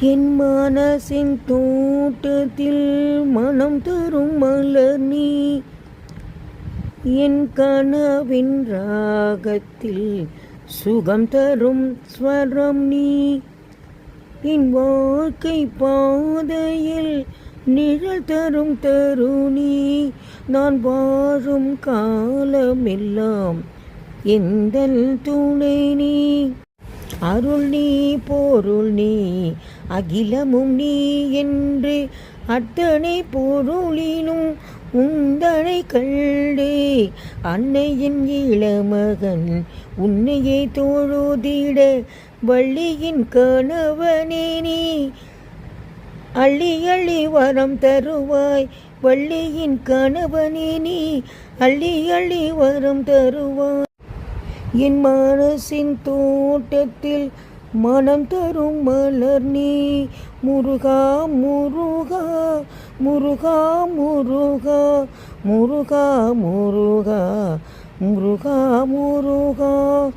என் மனசின் தோட்டத்தில் மனம் தரும் மலர் நீ. என் கனவின் ராகத்தில் சுகம் தரும் ஸ்வரம் நீ. என் வாழ்க்கை பாதையில் நிழல் தரும் தருணி. நான் வாழும் காலமெல்லாம் எந்த துணை நீ? அருள் நீ பொருள் நீ அகிலமும் நீ என்று அத்தனை பொருளினும் உந்தனை கண்டே. அன்னையின் இளமகன் உன்னையே தோழுதிட வள்ளியின் கணவனே நீ. அள்ளி அள்ளி வரம் தருவாய் வள்ளியின் கணவனே நீ. அள்ளி அள்ளி வரம் தருவாய் என் மனசின் தோட்டத்தில் மனம் தரும் மலர் நீ. முருகா முருகா முருகா முருகா முருகா முருகா முருகா முருகா.